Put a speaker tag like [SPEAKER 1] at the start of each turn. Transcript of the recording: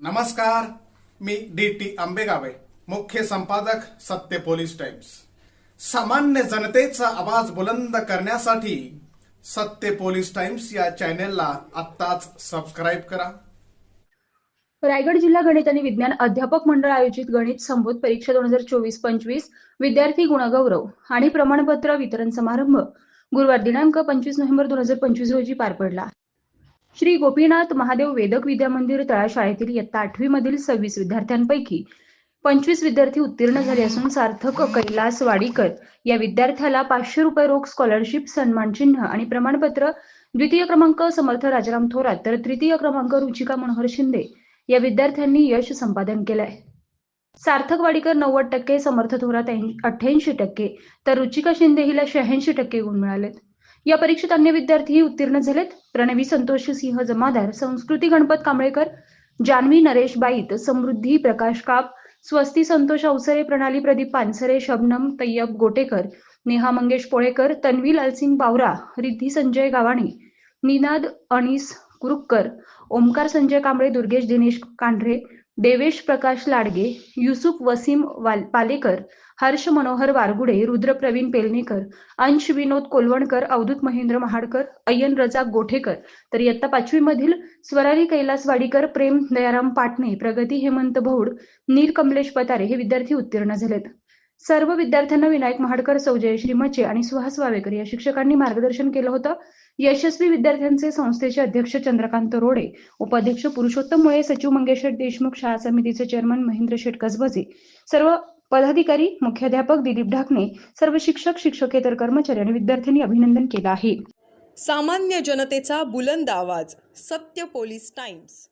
[SPEAKER 1] नमस्कार मी D T आंबेगावे मुख्य संपादक सत्य पोलीस टाइम्स. सामान्य जनतेचा आवाज बुलंद करण्यासाठी सत्य पोलीस टाइम्स या चॅनेलला आत्ताच सबस्क्राईब करा.
[SPEAKER 2] रायगड जिल्हा गणित आणि विज्ञान अध्यापक मंडळ आयोजित गणित संबोध परीक्षा दोन हजार चोवीस पंचवीस विद्यार्थी गुणगौरव आणि प्रमाणपत्र वितरण समारंभ गुरुवार दिनांक पंचवीस नोव्हेंबर दोन हजार पंचवीस रोजी पार पडला. श्री गोपीनाथ महादेव वेदक विद्या मंदिर तळा शाळेतील इयत्ता आठवी मधील सव्वीस विद्यार्थ्यांपैकी पंचवीस विद्यार्थी उत्तीर्ण झाले असून सार्थक कैलास वाडीकर या विद्यार्थ्याला पाचशे रुपये रोख स्कॉलरशिप सन्मान चिन्ह आणि प्रमाणपत्र द्वितीय क्रमांक समर्थ राजाराम थोरात तर तृतीय क्रमांक रुचिका मनोहर शिंदे या विद्यार्थ्यांनी यश संपादन केलंय. सार्थक वाडीकर नव्वद टक्के समर्थ थोरात अठ्ठ्याऐंशी टक्के तर रुचिका शिंदे हिला शहाऐंशी टक्के गुण मिळालेत. या परीक्षेत अन्य विद्यार्थीही उत्तीर्ण झालेत. प्रणवी संतोष सिंह जमादार संस्कृती गणपत कांबळेकर जान्हवी नरेश बाईत समृद्धी प्रकाश काप स्वस्ती संतोष अवसरे प्रणाली प्रदीप पानसरे शबनम तय्यब गोटेकर नेहा मंगेश पोळेकर तन्वी लालसिंग पावरा रिद्धी संजय गावाणे निनाद अनिस कुरुक्कर ओमकार संजय कांबळे दुर्गेश दिनेश कांढरे देवेश प्रकाश लाडगे युसुफ वसीम वाल पालेकर हर्ष मनोहर वारगुडे रुद्र प्रवीण पेलणेकर अंश विनोद कोलवणकर अवधूत महेंद्र महाडकर अय्यन रजाक गोठेकर. तर इयत्ता पाचवी मधील स्वराली कैलास वाडीकर प्रेम दयाराम पाटणे प्रगती हेमंत भौड नील कमलेश पतारे हे विद्यार्थी उत्तीर्ण झालेत. सर्व विद्यार्थ्यांना विनायक महाडकर सौजय श्रीमचे आणि सुहास वावेकर या शिक्षकांनी मार्गदर्शन केलं होतं. यशस्वी विद्यार्थ्यांचे संस्थेचे अध्यक्ष चंद्रकांत रोडे उपाध्यक्ष पुरुषोत्तम मुळे सचिव मंगेश देशमुख शाळा समितीचे चेअरमन महेंद्र शेठ कसबजे सर्व पदाधिकारी मुख्याध्यापक दिलीप ढाकणे सर्व शिक्षक शिक्षकेतर कर्मचारी आणि विद्यार्थ्यांनी अभिनंदन केलं आहे.
[SPEAKER 3] सामान्य जनतेचा बुलंद आवाज सत्य पोलीस टाइम्स.